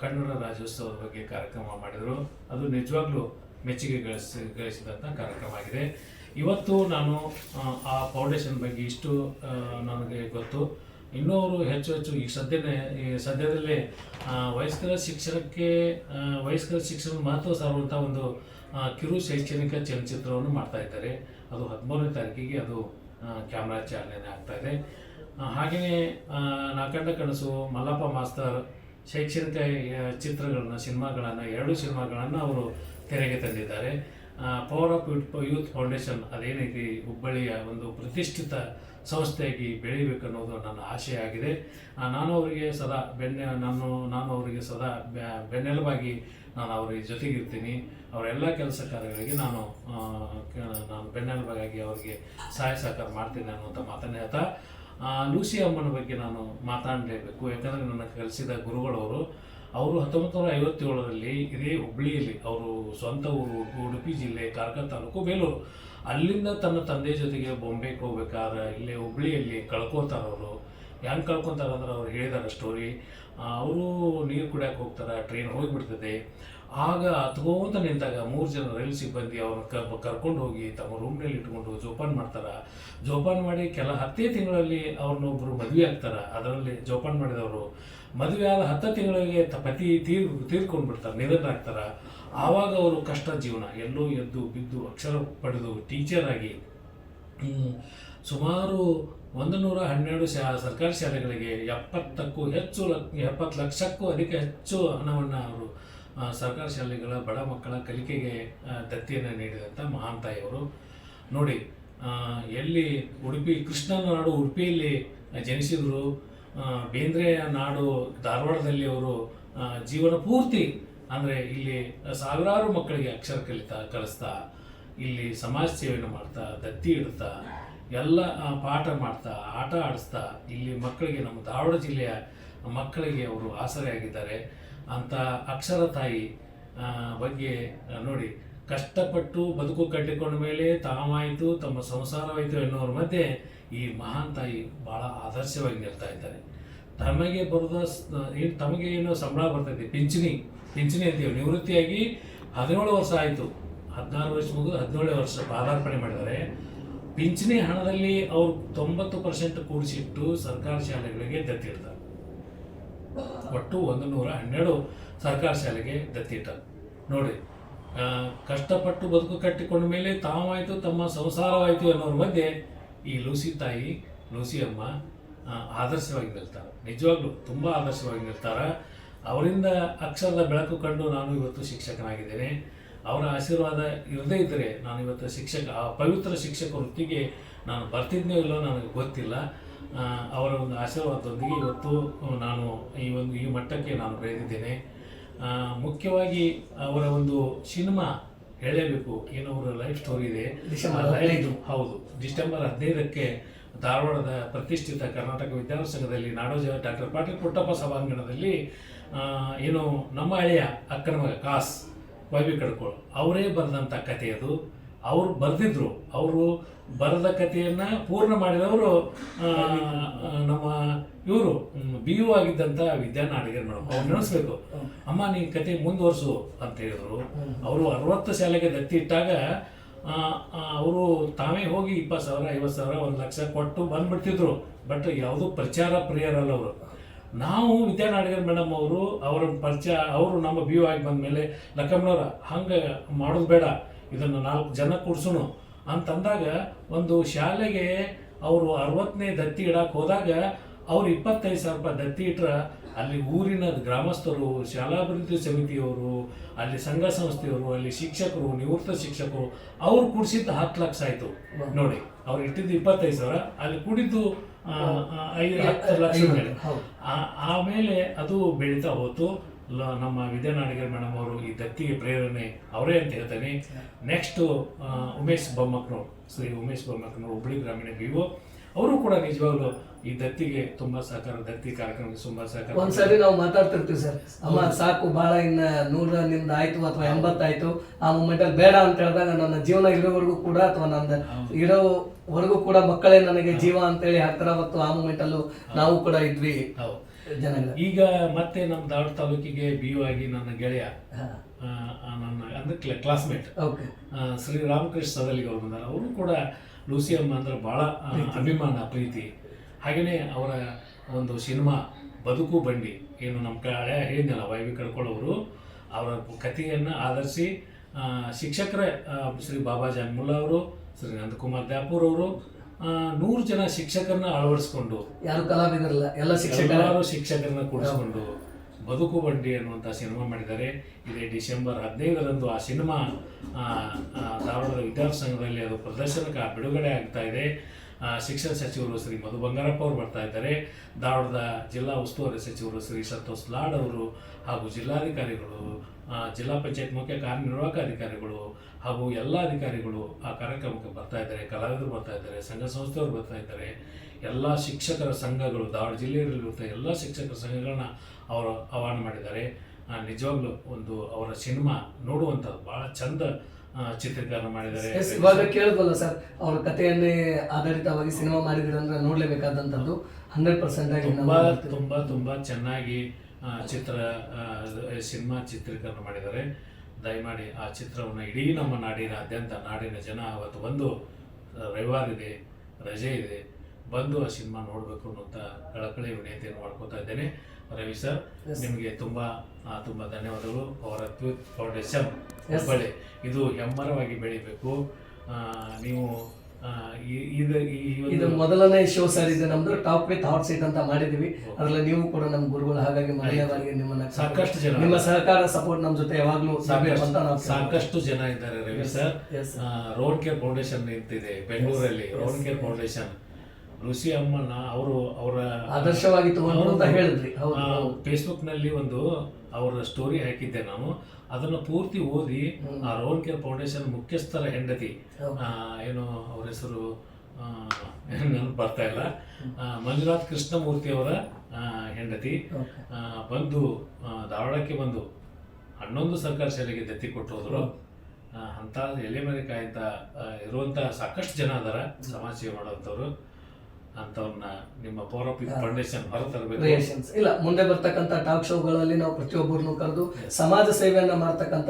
C: ಕನ್ನಡ ರಾಜ್ಯೋತ್ಸವದ ಬಗ್ಗೆ ಕಾರ್ಯಕ್ರಮ ಮಾಡಿದರು. ಅದು ನಿಜವಾಗ್ಲೂ ಮೆಚ್ಚುಗೆ ಗಳಿಸಿ ಗಳಿಸಿದಂಥ ಕಾರ್ಯಕ್ರಮ ಆಗಿದೆ ಇವತ್ತು ನಾನು ಆ, ಫೌಂಡೇಶನ್ ಬಗ್ಗೆ ಇಷ್ಟು ನನಗೆ ಗೊತ್ತು. ಇನ್ನೂ ಹೆಚ್ಚು ಹೆಚ್ಚು ಈಗ ಸದ್ಯನೇ ಈ ಸದ್ಯದಲ್ಲೇ ವಯಸ್ಕರ ಶಿಕ್ಷಣಕ್ಕೆ ವಯಸ್ಕರ ಶಿಕ್ಷಣ ಮಹತ್ವ ಸಾರುವಂಥ ಒಂದು ಕಿರು ಶೈಕ್ಷಣಿಕ ಚಲನಚಿತ್ರವನ್ನು ಮಾಡ್ತಾ ಇದ್ದಾರೆ. ಅದು ಹದಿಮೂರನೇ ತಾರೀಕಿಗೆ ಅದು ಕ್ಯಾಮ್ರಾ ಚಾಲನೆ ಆಗ್ತಾ ಇದೆ. ಹಾಗೆಯೇ ನಾಕಂಡ ಕನಸು ಮಲ್ಲಪ್ಪ ಮಾಸ್ತರ್ ಶೈಕ್ಷಣಿಕ ಚಿತ್ರಗಳನ್ನ ಸಿನಿಮಾಗಳನ್ನು ಎರಡು ಸಿನಿಮಾಗಳನ್ನು ಅವರು ತೆರೆಗೆ ತಂದಿದ್ದಾರೆ. Power of youth youth foundation ಅದೇನೈತಿ ಹುಬ್ಬಳ್ಳಿಯ ಒಂದು ಪ್ರತಿಷ್ಠಿತ ಸಂಸ್ಥೆಯಾಗಿ ಬೆಳಿಬೇಕು ಅನ್ನೋದು ನನ್ನ ಆಗಿದೆ. ನಾನು ಅವರಿಗೆ ಸದಾ ಬೆನ್ನೆ, ನಾನು ನಾನು ಅವರಿಗೆ ಸದಾ ಬೆನ್ನೆಲುಬಾಗಿ ನಾನು ಅವರ ಜೊತೆಗಿರ್ತೀನಿ. ಅವರೆಲ್ಲ ಕೆಲಸ ಕಾರ್ಯಗಳಿಗೆ ನಾನು ನಾನು ಬೆನ್ನೆಲುಬಾಗಿ ಅವರಿಗೆ ಸಹಾಯ ಸಹಕಾರ ಮಾಡ್ತೀನಿ ಅನ್ನುವಂಥ ಮಾತನ್ನೇ ಹೇಳ್ತಾ ಲೂಸಿ ಅಮ್ಮನ ಬಗ್ಗೆ ನಾನು ಮಾತಾಡಲೇಬೇಕು. ಯಾಕಂದರೆ ನನ್ನ ಕಲಿಸಿದ ಗುರುಗಳವರು ಅವರು ಹತ್ತೊಂಬತ್ತು ನೂರ ಐವತ್ತೇಳರಲ್ಲಿ ಇದೇ ಹುಬ್ಳಿಯಲ್ಲಿ, ಅವರು ಸ್ವಂತ ಊರು ಉಡುಪಿ ಜಿಲ್ಲೆ ಕಾರ್ಕಳ ತಾಲೂಕು ಬೇಲೂರು. ಅಲ್ಲಿಂದ ತನ್ನ ತಂದೆ ಜೊತೆಗೆ ಬೊಂಬೆಗೆ ಹೋಗ್ಬೇಕಾದ್ರೆ ಇಲ್ಲೇ ಹುಬ್ಳಿಯಲ್ಲಿ ಕಳ್ಕೊತಾರೆ ಅವರು ಹೆಂಗೆ ಕಳ್ಕೊತಾರೆ ಅಂದ್ರೆ ಅವ್ರು ಹೇಳಿದಾರೆ ಸ್ಟೋರಿ ಅವರು ನೀರು ಕುಡಿಯಕ್ಕೆ ಹೋಗ್ತಾರೆ ಟ್ರೈನ್ ಹೋಗಿಬಿಡ್ತದೆ. ಆಗ ಹತ್ಕೋತ ನಿಂತಾಗ ಮೂರು ಜನ ರೈಲ್ ಸಿಬ್ಬಂದಿ ಅವ್ರನ್ನ ಕರ್ಕೊಂಡು ಹೋಗಿ ತಮ್ಮ ರೂಮ್ನಲ್ಲಿ ಇಟ್ಕೊಂಡು ಜೋಪಾನ ಮಾಡ್ತಾರೆ. ಜೋಪಾನ ಮಾಡಿ ಕೆಲ ಹತ್ತೇ ತಿಂಗಳಲ್ಲಿ ಅವ್ರನ್ನೊಬ್ಬರು ಮದುವೆ ಆಗ್ತಾರೆ. ಅದರಲ್ಲಿ ಜೋಪಾನ ಮಾಡಿದವರು ಮದುವೆ ಆದ ಹತ್ತು ತಿಂಗಳಿಗೆ ಪತಿ ತೀರ್ ತೀರ್ಕೊಂಡು ಬಿಡ್ತಾರೆ ನಿಧನರಾಗ್ತಾರೆ ಆವಾಗ ಅವರು ಕಷ್ಟ ಜೀವನ. ಎಲ್ಲೋ ಎದ್ದು ಬಿದ್ದು ಅಕ್ಷರ ಪಡೆದು ಟೀಚರ್ ಆಗಿ ಸುಮಾರು ಒಂದು ನೂರ ಹನ್ನೆರಡು ಶಾ, ಸರ್ಕಾರಿ ಶಾಲೆಗಳಿಗೆ ಎಪ್ಪತ್ತಕ್ಕೂ ಹೆಚ್ಚು ಲಕ್, ಎಪ್ಪತ್ತು ಲಕ್ಷಕ್ಕೂ ಅಧಿಕ ಹೆಚ್ಚು ಹಣವನ್ನು ಅವರು ಸರ್ಕಾರಿ ಶಾಲೆಗಳ ಬಡ ಮಕ್ಕಳ ಕಲಿಕೆಗೆ ದತ್ತಿಯನ್ನು ನೀಡಿದಂಥ ಮಹಾನ್ ತಾಯಿಯವರು. ನೋಡಿ ಎಲ್ಲಿ ಉಡುಪಿ ಕೃಷ್ಣನ ನಾಡು ಉಡುಪಿಯಲ್ಲಿ ಜನಿಸಿದರು ಬೇಂದ್ರೆಯ ನಾಡು ಧಾರವಾಡದಲ್ಲಿ ಅವರು ಜೀವನ ಪೂರ್ತಿ ಅಂದರೆ ಇಲ್ಲಿ ಸಾವಿರಾರು ಮಕ್ಕಳಿಗೆ ಅಕ್ಷರ ಕಲಿತಾ, ಕಲಿಸ್ತಾ, ಇಲ್ಲಿ ಸಮಾಜ ಸೇವೆಯನ್ನು ಮಾಡ್ತಾ, ದತ್ತಿ ಇಡ್ತಾ ಎಲ್ಲ ಪಾಠ ಮಾಡ್ತಾ, ಆಟ ಆಡಿಸ್ತಾ ಇಲ್ಲಿ ಮಕ್ಕಳಿಗೆ ನಮ್ಮ ಧಾರವಾಡ ಜಿಲ್ಲೆಯ ಮಕ್ಕಳಿಗೆ ಅವರು ಆಸರೆಯಾಗಿದ್ದಾರೆ ಅಂತ ಅಕ್ಷರ ತಾಯಿ ಬಗ್ಗೆ ನೋಡಿ, ಕಷ್ಟಪಟ್ಟು ಬದುಕು ಕಟ್ಟಿಕೊಂಡ ಮೇಲೆ ತಾವಾಯಿತು ತಮ್ಮ ಸಂಸಾರವಾಯಿತು ಎನ್ನುವರ ಮಧ್ಯೆ ಈ ಮಹಾನ್ ತಾಯಿ ಬಹಳ ಆದರ್ಶವಾಗಿ ನಿಲ್ತಾ ಇದ್ದಾರೆ. ತಮಗೆ ಬರೋದ ತಮಗೆ ಏನು ಸಂಬಳ ಬರ್ತೈತಿ ಪಿಂಚಣಿ ಪಿಂಚಣಿ ಅಂತೀವಿ, ನಿವೃತ್ತಿಯಾಗಿ ಹದಿನೇಳು ವರ್ಷ ಆಯಿತು. ಹದಿನಾರು ವರ್ಷ ಮುಗಿದು ಹದಿನೇಳು ವರ್ಷ ಪಾದಾರ್ಪಣೆ ಮಾಡಿದ್ದಾರೆ. ಪಿಂಚಣಿ ಹಣದಲ್ಲಿ ಅವರು ತೊಂಬತ್ತು ಪರ್ಸೆಂಟ್ ಕೂಡಿಸಿಟ್ಟು ಸರ್ಕಾರಿ ಶಾಲೆಗಳಿಗೆ ದತ್ತಿಡ್ತಾರೆ ಒಟ್ಟು ಒಂದು ನೂರ ಹನ್ನೆರಡು ಸರ್ಕಾರಿ ಶಾಲೆಗೆ ದತ್ತಿಟ್ಟಾರೆ ನೋಡಿ ಕಷ್ಟಪಟ್ಟು ಬದುಕು ಕಟ್ಟಿಕೊಂಡ ಮೇಲೆ ತಾವಾಯಿತು, ತಮ್ಮ ಸಂಸಾರವಾಯಿತು ಅನ್ನೋರ ಮಧ್ಯೆ ಈ ಲೂಸಿ ತಾಯಿ ಲೂಸಿ ಅಮ್ಮ ಆದರ್ಶವಾಗಿ ನಿಲ್ತಾರೆ. ನಿಜವಾಗ್ಲೂ ತುಂಬ ಆದರ್ಶವಾಗಿ ನಿಲ್ತಾರೆ. ಅವರಿಂದ ಅಕ್ಷರದ ಬೆಳಕು ಕಂಡು ನಾನು ಇವತ್ತು ಶಿಕ್ಷಕನಾಗಿದ್ದೇನೆ. ಅವರ ಆಶೀರ್ವಾದ ಇರದೇ ಇದ್ದರೆ ನಾನು ಇವತ್ತು ಶಿಕ್ಷಕ ಆ ಪವಿತ್ರ ಶಿಕ್ಷಕ ವೃತ್ತಿಗೆ ನಾನು ಬರ್ತಿದ್ನೋ ಇಲ್ಲೋ ನನಗೆ ಗೊತ್ತಿಲ್ಲ. ಅವರ ಒಂದು ಆಶೀರ್ವಾದದೊಂದಿಗೆ ಇವತ್ತು ನಾನು ಈ ಒಂದು ಈ ಮಟ್ಟಕ್ಕೆ ನಾನು ಬೆಳೆದಿದ್ದೇನೆ. ಮುಖ್ಯವಾಗಿ ಅವರ ಒಂದು ಸಿನಿಮಾ ಹೇಳಲೇಬೇಕು ಏನೋ ಅವರ ಲೈಫ್ ಸ್ಟೋರಿ ಇದೆ. ಹೌದು. ಡಿಸೆಂಬರ್ ಹದಿನೈದಕ್ಕೆ ಧಾರವಾಡದ ಪ್ರತಿಷ್ಠಿತ ಕರ್ನಾಟಕ ವಿದ್ಯಾರ್ಥಿ ಸಂಘದಲ್ಲಿ ನಾಡೋಜ ಡಾಕ್ಟರ್ ಪಾಟೀಲ್ ಪುಟ್ಟಪ್ಪ ಸಭಾಂಗಣದಲ್ಲಿ ಏನು ನಮ್ಮ ಹಳೆಯ ಅಕ್ರಮ ಕಾಸ್ ವೈಬಿ ಕಡ್ಕೋಳು ಅವರೇ ಬರೆದಂಥ ಕಥೆ ಅದು. ಅವರು ಬರೆದಿದ್ರು. ಅವರು ಬರೆದ ಕಥೆಯನ್ನ ಪೂರ್ಣ ಮಾಡಿದವರು ನಮ್ಮ ಇವರು ಬಿ ಯು ಆಗಿದ್ದಂಥ ವಿದ್ಯಾನ ಅಡಿಗೆ ಮೇಡಮ್ ಅವ್ರು ನೆನೆಸ್ಬೇಕು. ಅಮ್ಮ ನೀ ಕತೆ ಮುಂದುವರ್ಸು ಅಂತ ಹೇಳಿದ್ರು. ಅವರು ಅರವತ್ತು ಶಾಲೆಗೆ ದತ್ತಿ ಇಟ್ಟಾಗ ಅವರು ತಾವೇ ಹೋಗಿ ಇಪ್ಪತ್ತು ಸಾವಿರ ಐವತ್ತು ಸಾವಿರ ಒಂದು ಲಕ್ಷ ಕೊಟ್ಟು ಬಂದ್ಬಿಡ್ತಿದ್ರು. ಬಟ್ ಯಾವುದೂ ಪ್ರಚಾರ ಪ್ರಿಯರಲ್ಲ ಅವರು. ನಾವು ವಿದ್ಯಾನಾಡಿಗರ್ ಮೇಡಮ್ ಅವರು ಅವರ ಪರಿಚಯ ಅವರು ನಮ್ಮ ಬಿ ಯು ಆಗಿ ಬಂದಮೇಲೆ ಲಕ್ಕಮ್ಮನವ್ರ ಹಂಗೆ ಮಾಡೋದು ಬೇಡ ಇದನ್ನು ನಾಲ್ಕು ಜನ ಕೂಡ್ಸುನು ಅಂತಂದಾಗ ಒಂದು ಶಾಲೆಗೆ ಅವರು ಅರವತ್ತನೇ ದತ್ತಿ ಇಡಕ್ಕೆ ಹೋದಾಗ ಅವ್ರು ಇಪ್ಪತ್ತೈದು ಸಾವಿರ ರೂಪಾಯಿ ದತ್ತಿ ಇಟ್ರ ಅಲ್ಲಿ ಊರಿನ ಗ್ರಾಮಸ್ಥರು ಶಾಲಾಭಿವೃದ್ಧಿ ಸಮಿತಿಯವರು ಅಲ್ಲಿ ಸಂಘ ಸಂಸ್ಥೆಯವರು ಅಲ್ಲಿ ಶಿಕ್ಷಕರು ನಿವೃತ್ತ ಶಿಕ್ಷಕರು ಅವ್ರು ಕುಡಿಸಿದ್ದು ಹತ್ತು ಲಕ್ಷ ಆಯ್ತು. ನೋಡಿ ಅವ್ರು ಇಟ್ಟಿದ್ದು ಇಪ್ಪತ್ತೈದು ಸಾವಿರ ಅಲ್ಲಿ ಕುಡಿದ್ದು ಐದು ಹತ್ತು ಲಕ್ಷ ಮೇಲೆ ಆಮೇಲೆ ಅದು ಬೆಳೀತಾ ಹೋತು. ನಮ್ಮ ವಿದ್ಯಾನಾಡಿಗರ್ ಮೇಡಮ್ ಅವರು ಈ ದತ್ತಿಗೆ ಪ್ರೇರಣೆ ಅವರೇ ಅಂತ ಹೇಳ್ತಾನೆ. ನೆಕ್ಸ್ಟ್ ಉಮೇಶ್ ಬೊಮ್ಮಕ್ನವ್ರು ಶ್ರೀ ಉಮೇಶ್ ಬೊಮ್ಮಕ್ನವ್ರು ಹುಬ್ಳಿ ಗ್ರಾಮೀಣ ಬಿ ಅವರು ಕೂಡ ನಿಜವಾಗ್ಲು ಈ ದತ್ತಿಗೆ ತುಂಬಾ ಸಹಕಾರ ದತ್ತಿ ಕಾರ್ಯಕ್ರಮಕ್ಕೆ ತುಂಬಾ ಸಹಕಾರ
A: ಒಂದ್ಸರಿ ನಾವು ಮಾತಾಡ್ತಿರ್ತೀವಿ ಸರ್. ಅಮ್ಮ ಸಾಕು ಬಹಳ ಇನ್ನ ನೂರ ನಿಮ್ದು ಆಯ್ತು ಅಥವಾ ಎಂಬತ್ತಾಯ್ತು. ಆ ಮೂಮೆಂಟ್ ಅಲ್ಲಿ ಬೇಡ ಅಂತ ಹೇಳಿದಾಗ ನನ್ನ ಜೀವನ ಇರೋವರೆಗೂ ಕೂಡ ಅಥವಾ ನನ್ನ ಇರೋವರೆಗೂ ಕೂಡ ಮಕ್ಕಳೇ ನನಗೆ ಜೀವ ಅಂತ ಹೇಳಿ ಹತ್ತಿರ ಮತ್ತು ಆ ಮೂಮೆಂಟ್ ಅಲ್ಲೂ ನಾವು ಕೂಡ ಇದ್ವಿ ಜನಗಳ
C: ಈಗ ಮತ್ತೆ ನಮ್ಮ ಧಾರವಾಡ ತಾಲೂಕಿಗೆ ಬಿ ಯು ಆಗಿ ನನ್ನ ಗೆಳೆಯ ನನ್ನ ಅಂದ್ರೆ ಕ್ಲಾಸ್ಮೇಟ್
A: ಓಕೆ
C: ಶ್ರೀ ರಾಮಕೃಷ್ಣ ಸದಲಿಗೆ ಅವರು ಬಂದಾರ ಅವರು ಕೂಡ ಲೂಸಿ ಅಮ್ಮ ಅಂದ್ರೆ ಭಾಳ ಅಭಿಮಾನ ಪ್ರೀತಿ. ಹಾಗೆಯೇ ಅವರ ಒಂದು ಸಿನಿಮಾ ಬದುಕು ಬಂಡಿ. ಏನು ನಮ್ಮ ಹಳೆ ಹೇಳಿದ್ನಲ್ಲ ವೈ ವಿ ಕಳ್ಕೊಳ್ಳೋರು ಅವರ ಕಥೆಯನ್ನು ಆಧರಿಸಿ ಶಿಕ್ಷಕರ ಶ್ರೀ ಬಾಬಾ ಜಾನ್ಮುಲ್ಲಾ ಅವರು ಶ್ರೀ ನಂದಕುಮಾರ್ ದ್ಯಾಪೂರ್ ಅವರು ನೂರು ಜನ ಶಿಕ್ಷಕರನ್ನ ಅಳವಡಿಸ್ಕೊಂಡು
A: ಯಾರು ಕಲಾವಿದರಲ್ಲ ಎಲ್ಲ ಶಿಕ್ಷಕರ.
C: ಶಿಕ್ಷಕರನ್ನ ಕೂಡಿಸ್ಕೊಂಡು ಬದುಕು ಬಂಡಿ ಅನ್ನುವಂಥ ಸಿನಿಮಾ ಮಾಡಿದ್ದಾರೆ. ಇದೇ ಡಿಸೆಂಬರ್ ಹದಿನೈದರಂದು ಆ ಸಿನಿಮಾ ಧಾರವಾಡದ ವಿದ್ಯಾರ್ಥಿ ಸಂಘದಲ್ಲಿ ಅದು ಪ್ರದರ್ಶನಕ್ಕೆ ಬಿಡುಗಡೆ ಆಗ್ತಾ ಇದೆ. ಶಿಕ್ಷಣ ಸಚಿವರು ಶ್ರೀ ಮಧು ಬಂಗಾರಪ್ಪ ಅವರು ಬರ್ತಾ ಇದ್ದಾರೆ. ಧಾರವಾಡದ ಜಿಲ್ಲಾ ಉಸ್ತುವಾರಿ ಸಚಿವರು ಶ್ರೀ ಸಂತೋಷ್ ಲಾಡ್ ಅವರು ಹಾಗೂ ಜಿಲ್ಲಾಧಿಕಾರಿಗಳು ಜಿಲ್ಲಾ ಪಂಚಾಯತ್ ಮುಖ್ಯ ಕಾರ್ಯನಿರ್ವಾಹಕ ಅಧಿಕಾರಿಗಳು ಹಾಗೂ ಎಲ್ಲ ಅಧಿಕಾರಿಗಳು ಆ ಕಾರ್ಯಕ್ರಮಕ್ಕೆ ಬರ್ತಾ ಇದ್ದಾರೆ. ಕಲಾವಿದರು ಬರ್ತಾ ಇದ್ದಾರೆ, ಸಂಘ ಸಂಸ್ಥೆಯವರು ಬರ್ತಾ ಇದ್ದಾರೆ. ಎಲ್ಲ ಶಿಕ್ಷಕರ ಸಂಘಗಳು ಧಾರವಾಡ ಜಿಲ್ಲೆಯಲ್ಲಿರುವಂಥ ಎಲ್ಲ ಶಿಕ್ಷಕರ ಸಂಘಗಳನ್ನ ಅವರು ಆಹ್ವಾನ ಮಾಡಿದ್ದಾರೆ. ನಿಜವಾಗ್ಲೂ ಒಂದು ಅವರ ಸಿನಿಮಾ ನೋಡುವಂಥದ್ದು ಭಾಳ ಚಂದ ಚಿತ್ರೀಕರಣ ಮಾಡಿದ್ದಾರೆ.
A: ಇವಾಗ ಕೇಳಿದ್ವಲ್ಲ ಸರ್ ಅವ್ರ ಕಥೆಯನ್ನೇ ಆಧಾರಿತವಾಗಿ ಸಿನಿಮಾ ಮಾಡಿದ್ರು ಅಂದ್ರೆ ನೋಡ್ಲೇಬೇಕಾದಂತದ್ದು ಹಂಡ್ರೆಡ್ ಪರ್ಸೆಂಟ್ ಆಗಿ
C: ತುಂಬಾ ತುಂಬಾ ತುಂಬಾ ಚೆನ್ನಾಗಿ ಚಿತ್ರ ಸಿನಿಮಾ ಚಿತ್ರೀಕರಣ ಮಾಡಿದ್ದಾರೆ. ದಯಮಾಡಿ ಆ ಚಿತ್ರವನ್ನು ಇಡೀ ನಮ್ಮ ನಾಡಿನಾದ್ಯಂತ ನಾಡಿನ ಜನ ಅವತ್ತು ಬಂದು ರವಿವಾರ ಇದೆ ರಜೆ ಇದೆ ಬಂದು ಆ ಸಿನಿಮಾ ನೋಡಬೇಕು ಅನ್ನುವಂಥ ಕಳಕಳಿ ವಿನಂತಿಯನ್ನು ಮಾಡ್ಕೋತಾ ಇದ್ದೇನೆ. ರವಿ ಸರ್. ನಿಮಗೆ ತುಂಬಾ ತುಂಬ ಧನ್ಯವಾದಗಳು. ಅವರ ಫೌಂಡೇಶನ್. ಹುಬ್ಬಳ್ಳಿ. ಇದು ಹೆಮ್ಮರವಾಗಿ ಬೆಳಿಬೇಕು. ನೀವು ಇದು
A: ಮೊದಲನೇ ಶೋ ಸರ್ ಇದು ನಮ್ದು ಟಾಪ್ ವಿತ್ ಹಾಟ್ ಸೀಟ್ ಅಂತ ಮಾಡಿದೀವಿ. ಅದ್ರಲ್ಲಿ ನೀವು ಕೂಡ ನಮ್ಮ ಗುರುಗಳು ಹಾಗಾಗಿ ಬಾರಿಗೆ ನಿಮ್ಮನ್ನ
C: ಸಾಕಷ್ಟು ಜನ
A: ನಿಮ್ಮ ಸಹಕಾರ ಸಪೋರ್ಟ್ ನಮ್ಮ ಜೊತೆ ಯಾವಾಗಲೂ
C: ಸಾಕಷ್ಟು ಜನ ಇದ್ದಾರೆ Ravi sir. Road care foundation ನಿಂತಿದೆ ಬೆಂಗಳೂರಲ್ಲಿ. ರೋಡ್ ಕೇರ್ ಫೌಂಡೇಶನ್ ಋಷಿ ಅಮ್ಮನ ಅವರು ಅವರ
A: ಆದರ್ಶವಾಗಿ ಅಂತ ಹೇಳಿದ್ರಿ. ಹೌದು ಹೌದು.
C: ಫೇಸ್ಬುಕ್ನಲ್ಲಿ ಒಂದು ಅವರ ಸ್ಟೋರಿ ಹಾಕಿದ್ದೆ ನಾನು. ಅದನ್ನು ಪೂರ್ತಿ ಓದಿ ಆ ರೋಡ್ ಕೇರ್ ಫೌಂಡೇಶನ್ ಮುಖ್ಯಸ್ಥರ ಹೆಂಡತಿ. ಏನು ಅವ್ರ ಹೆಸರು ನೆನಪು ಬರ್ತಾ ಇಲ್ಲ. ಮಂಜುನಾಥ್ ಕೃಷ್ಣಮೂರ್ತಿ ಅವರ ಹೆಂಡತಿ. ಬಂದು ಧಾರವಾಡಕ್ಕೆ ಬಂದು ಹನ್ನೊಂದು ಸರ್ಕಾರಿ ಶಾಲೆಗೆ ದತ್ತಿ ಕೊಟ್ಟೋದ್ರು ಅಂಥ ಎಲೆ ಅಂತ ಇರುವಂಥ ಸಾಕಷ್ಟು ಜನ ಅದಾರ ಸಮಾಜ ಸೇವೆ ಮಾಡುವಂಥವ್ರು. ಅಂಥವ್ರನ್ನ ನಿಮ್ಮ ಪವರ್ ಆಫ್ ಫೌಂಡೇಶನ್ ಹೊರತರಬೇಕು.
A: ಇಲ್ಲ ಮುಂದೆ ಬರ್ತಕ್ಕಂಥ ಟಾಕ್ ಶೋಗಳಲ್ಲಿ ನಾವು ಪ್ರತಿಯೊಬ್ಬರನ್ನು ಕರೆದು ಸಮಾಜ ಸೇವೆಯನ್ನ ಮಾಡ್ತಕ್ಕಂಥ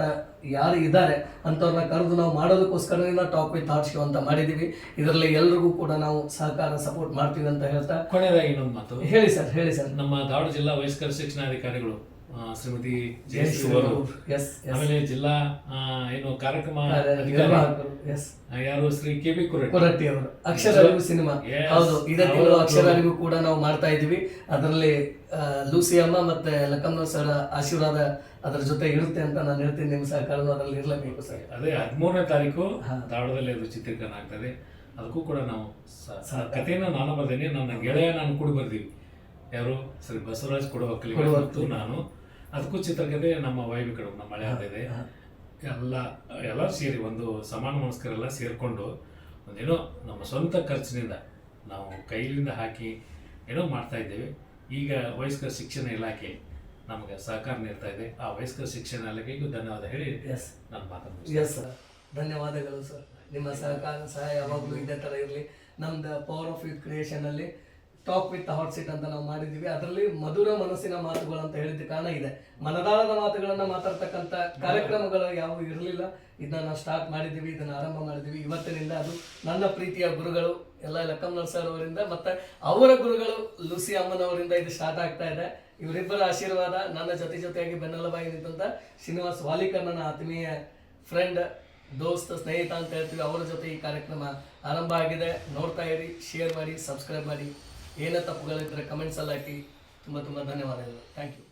A: ಯಾರು ಇದ್ದಾರೆ ಅಂಥವ್ರನ್ನ ಕರೆದು ನಾವು ಮಾಡೋದಕ್ಕೋಸ್ಕರನೇ ನಾವು ಟಾಪ್ ವಿತ್ ಶೋ ಅಂತ ಮಾಡಿದೀವಿ. ಇದರಲ್ಲಿ ಎಲ್ರಿಗೂ ಕೂಡ ನಾವು ಸಹಕಾರ ಸಪೋರ್ಟ್ ಮಾಡ್ತೀವಿ ಅಂತ ಹೇಳ್ತಾ
C: ಕೊನೆಯದಾಗಿ ಇನ್ನೊಂದು ಮಾತು.
A: ಹೇಳಿ ಸರ್ ಹೇಳಿ ಸರ್.
C: ನಮ್ಮ ಧಾರವಾಡ ಜಿಲ್ಲಾ ವಯಸ್ಕರ ಶಿಕ್ಷಣಾಧಿಕಾರಿಗಳು ಶ್ರೀಮತಿ ಜಯಶ್ರೀ ಅವರು.
A: ಎಸ್
C: ಆಮೇಲೆ ಜಿಲ್ಲಾ ಏನು ಕಾರ್ಯಕ್ರಮ ಯಾರು? Shri K B Kuratti.
A: ಅವರು. ಅಕ್ಷರ ಅರಿವು ಸಿನಿಮಾ. ಹೌದು ಇದೇ ತಿಂಗಳು ಅಕ್ಷರ ಅರಿವು ಕೂಡ ನಾವು ಮಾಡ್ತಾ ಇದೀವಿ ಅದರಲ್ಲಿ ಲೂಸಿ ಅಮ್ಮ ಮತ್ತೆ ಲಕ್ಕಮ್ಮ ಸರ್ ಆಶೀರ್ವಾದ ಅದರ ಜೊತೆ ಇರುತ್ತೆ ಅಂತ ನಾನು ಹೇಳ್ತೀನಿ. ನಿಮ್ಮ ಸಹಕಾರನು ಅದರಲ್ಲಿ ಇರಲೇಬೇಕು ಸರ್.
C: ಅದೇ ಹದಿಮೂರನೇ ತಾರೀಕು ಧಾರವಾಡದಲ್ಲಿ ಅದು ಚಿತ್ರೀಕರಣ ಆಗ್ತದೆ. ಅದಕ್ಕೂ ಕೂಡ ನಾವು ಕಥೆಯನ್ನು ನಾನು ಬರ್ದೇನೆ. ನನ್ನ ಗೆಳೆಯ ನಾನು ಕೂಡ ಬರ್ದೀವಿ ಯಾರು? ಶ್ರೀ ಬಸವರಾಜ್ ಕೊಡವಕ್ಕಲಿ ಮತ್ತು ನಾನು. ಅದಕ್ಕೂ ಚಿತ್ರಕಥೆ ನಮ್ಮ ವೈವಿ ಕಡೆ ನಮ್ಮ ಮಳೆ ಇದೆ. ಎಲ್ಲ ಎಲ್ಲ ಸೇರಿ ಒಂದು ಸಮಾನ ಮನಸ್ಕರೆಲ್ಲ ಸೇರಿಕೊಂಡು ಒಂದೇನೋ ನಮ್ಮ ಸ್ವಂತ ಖರ್ಚಿನಿಂದ ನಾವು ಕೈಲಿಂದ ಹಾಕಿ ಏನೋ ಮಾಡ್ತಾ ಇದ್ದೇವೆ. ಈಗ ವಯಸ್ಕರ ಶಿಕ್ಷಣ ಇಲಾಖೆ ನಮಗೆ ಸಹಕಾರ ನೀಡ್ತಾ ಇದೆ. ಆ ವಯಸ್ಕ ಶಿಕ್ಷಣ ಇಲಾಖೆಗೂ ಧನ್ಯವಾದ ಹೇಳಿ
A: ಎಸ್
C: ನನ್ನ ಮಾತನ್ನು
A: ಎಸ್ ಸರ್ ಧನ್ಯವಾದಗಳು ಸರ್ ನಿಮ್ಮ ಸಹಕಾರ ಸಹ ಯಾವಾಗಲೂ ಇದೇ ಥರ ಇರಲಿ. ನಮ್ದು ಪವರ್ ಆಫ್ ಯೂತ್ ಕ್ರಿಯೇಷನಲ್ಲಿ ಟಾಕ್ ವಿತ್ ಹಾಟ್ ಸೀಟ್ ಅಂತ ನಾವು ಮಾಡಿದ್ದೀವಿ ಅದರಲ್ಲಿ ಮಧುರ ಮನಸ್ಸಿನ ಮಾತುಗಳು ಅಂತ ಹೇಳಿದ ಕಾರಣ ಇದೆ. ಮನದಾಳದ ಮಾತುಗಳನ್ನ ಮಾತಾಡ್ತಕ್ಕಂಥ ಕಾರ್ಯಕ್ರಮಗಳು ಯಾವುವು ಇರಲಿಲ್ಲ. ಇದನ್ನ ನಾವು ಸ್ಟಾರ್ಟ್ ಮಾಡಿದ್ದೀವಿ ಇದನ್ನ ಆರಂಭ ಮಾಡಿದ್ದೀವಿ ಇವತ್ತಿನಿಂದ ಅದು ನನ್ನ ಪ್ರೀತಿಯ ಗುರುಗಳು ಎಲ್ಲ ಲಕ್ಕಮ್ಮನವ್ರ ಸರ್ ಅವರಿಂದ ಮತ್ತೆ ಅವರ ಗುರುಗಳು ಲೂಸಿ ಅಮ್ಮನವರಿಂದ ಇದು ಸ್ಟಾರ್ಟ್ ಆಗ್ತಾ ಇದೆ. ಇವರಿಬ್ಬರ ಆಶೀರ್ವಾದ ನನ್ನ ಜೊತೆ ಜೊತೆಯಾಗಿ ಬೆನ್ನೆಲುಬಾಗಿ ನಿಂತಂತ ಶ್ರೀನಿವಾಸ್ ವಾಲಿಕರ್ ಆತ್ಮೀಯ ಫ್ರೆಂಡ್ ದೋಸ್ತ, ಸ್ನೇಹಿತ ಅಂತ ಹೇಳ್ತೀವಿ. ಅವರ ಜೊತೆ ಈ ಕಾರ್ಯಕ್ರಮ ಆರಂಭ ಆಗಿದೆ. ನೋಡ್ತಾ ಇರಿ ಶೇರ್ ಮಾಡಿ ಸಬ್ಸ್ಕ್ರೈಬ್ ಮಾಡಿ. ಏನೇ ತಪ್ಪುಗಳಿದ್ರೆ ಕಮೆಂಟ್ಸಲ್ಲಿ ಹಾಕಿ. ತುಂಬ ತುಂಬ ಧನ್ಯವಾದಗಳು. Thank you